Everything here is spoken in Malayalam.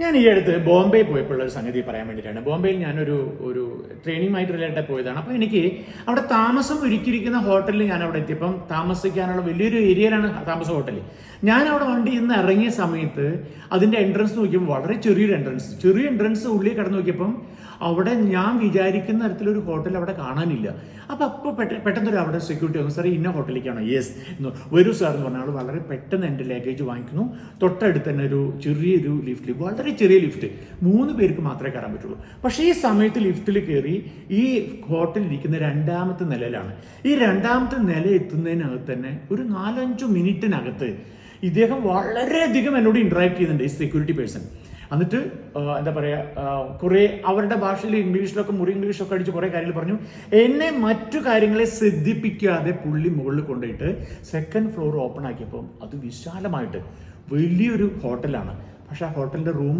ഞാൻ ഈ അടുത്ത് ബോംബെ പോയപ്പോഴുള്ള ഒരു സംഗതി പറയാൻ വേണ്ടിയിട്ടാണ്. ബോംബെയിൽ ഞാനൊരു ഒരു ട്രെയിനിങ്ങുമായിട്ട് റിലേറ്റഡ് പോയതാണ്. അപ്പോൾ എനിക്ക് അവിടെ താമസം ഒരുക്കിയിരിക്കുന്ന ഹോട്ടലിൽ ഞാൻ അവിടെ എത്തിയപ്പം താമസിക്കാനുള്ള വലിയൊരു ഏരിയയിലാണ് താമസ ഹോട്ടൽ ഞാൻ അവിടെ വണ്ടി ഇന്ന് ഇറങ്ങിയ സമയത്ത് അതിന്റെ എൻട്രൻസ് നോക്കിയപ്പോൾ വളരെ ചെറിയൊരു എൻട്രൻസ് ചെറിയ എൻട്രൻസ് ഉള്ളിൽ കടന്നു നോക്കിയപ്പം അവിടെ ഞാൻ വിചാരിക്കുന്ന തരത്തിലൊരു ഹോട്ടൽ അവിടെ കാണാനില്ല. അപ്പം അപ്പോൾ പെട്ടെന്ന് പെട്ടെന്നൊരു അവിടെ സെക്യൂരിറ്റി വന്നു. സാറേ ഇന്ന ഹോട്ടലിലേക്കാണോ? യെസ് എന്ന് വരൂ സാർ എന്ന് പറഞ്ഞാൽ വളരെ പെട്ടെന്ന് എന്റെ ലഗേജ് വാങ്ങിക്കുന്നു. തൊട്ടടുത്ത് തന്നെ ഒരു ചെറിയൊരു ലിഫ്റ്റ് വളരെ ചെറിയ ലിഫ്റ്റ് മൂന്ന് പേർക്ക് മാത്രമേ കയറാൻ പറ്റുള്ളൂ. പക്ഷേ ഈ സമയത്ത് ലിഫ്റ്റിൽ കയറി ഈ ഹോട്ടലിൽ ഇരിക്കുന്ന രണ്ടാമത്തെ നിലയിലാണ്. ഈ രണ്ടാമത്തെ നില എത്തുന്നതിനകത്ത് തന്നെ ഒരു നാലഞ്ച് മിനിറ്റിനകത്ത് ഇദ്ദേഹം വളരെയധികം എന്നോട് ഇൻട്രാക്ട് ചെയ്യുന്നുണ്ട് ഈ സെക്യൂരിറ്റി പേഴ്സൺ എന്നിട്ട് എന്താ പറയുക കുറേ അവരുടെ ഭാഷയിൽ ഇംഗ്ലീഷിലൊക്കെ മുറി ഇംഗ്ലീഷൊക്കെ അടിച്ച് കുറേ കാര്യങ്ങൾ പറഞ്ഞു. എന്നെ മറ്റു കാര്യങ്ങളെ ശ്രദ്ധിപ്പിക്കാതെ പുള്ളി മുകളിൽ കൊണ്ടുപോയിട്ട് സെക്കൻഡ് ഫ്ലോർ ഓപ്പൺ ആക്കിയപ്പോൾ അത് വിശാലമായിട്ട് വലിയൊരു ഹോട്ടലാണ് പക്ഷെ ആ ഹോട്ടലിന്റെ റൂം